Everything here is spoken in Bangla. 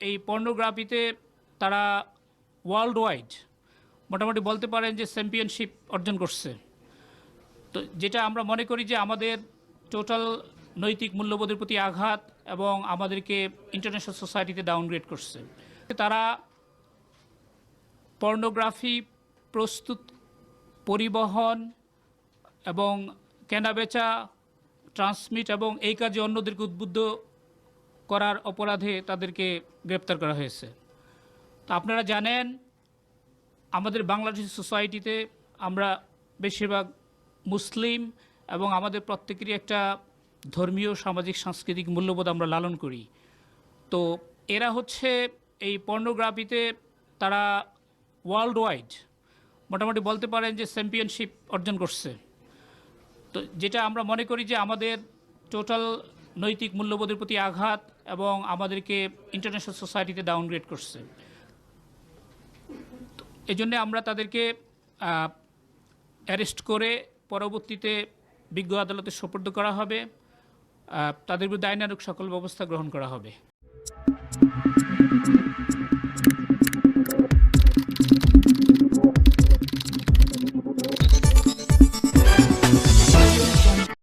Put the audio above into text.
এই পর্নোগ্রাফিতে তারা ওয়ার্ল্ড ওয়াইড মোটামুটি বলতে পারেন যে চ্যাম্পিয়নশিপ অর্জন করছে। তো যেটা আমরা মনে করি যে আমাদের টোটাল নৈতিক মূল্যবোধের প্রতি আঘাত এবং আমাদেরকে ইন্টারন্যাশনাল সোসাইটিতে ডাউনগ্রেড করছে। তারা পর্নোগ্রাফি প্রস্তুত পরিবহন এবং কেনাবেচা ট্রান্সমিট এবং এই কাজে অন্যদেরকে উদ্বুদ্ধ করার অপরাধে তাদেরকে গ্রেপ্তার করা হয়েছে। তো আপনারা জানেন, আমাদের বাংলাদেশ সোসাইটিতে আমরা বেশিরভাগ মুসলিম এবং আমাদের প্রত্যেকেরই একটা ধর্মীয়, সামাজিক, সাংস্কৃতিক মূল্যবোধ আমরা লালন করি। তো এরা হচ্ছে এই পর্নোগ্রাফিতে তারা ওয়ার্ল্ড ওয়াইড মোটামুটি বলতে পারেন যে চ্যাম্পিয়নশিপ অর্জন করছে। তো যেটা আমরা মনে করি যে আমাদের টোটাল নৈতিক মূল্যবোধের প্রতি আঘাত এবং আমাদেরকে ইন্টারন্যাশনাল সোসাইটিতে ডাউনগ্রেড করছে। এই জন্যে আমরা তাদেরকে অ্যারেস্ট করে পরবর্তীতে বিজ্ঞ আদালতে সোপর্দ করা হবে। তাদের বিরুদ্ধে আইনানুক সকল ব্যবস্থা গ্রহণ করা হবে।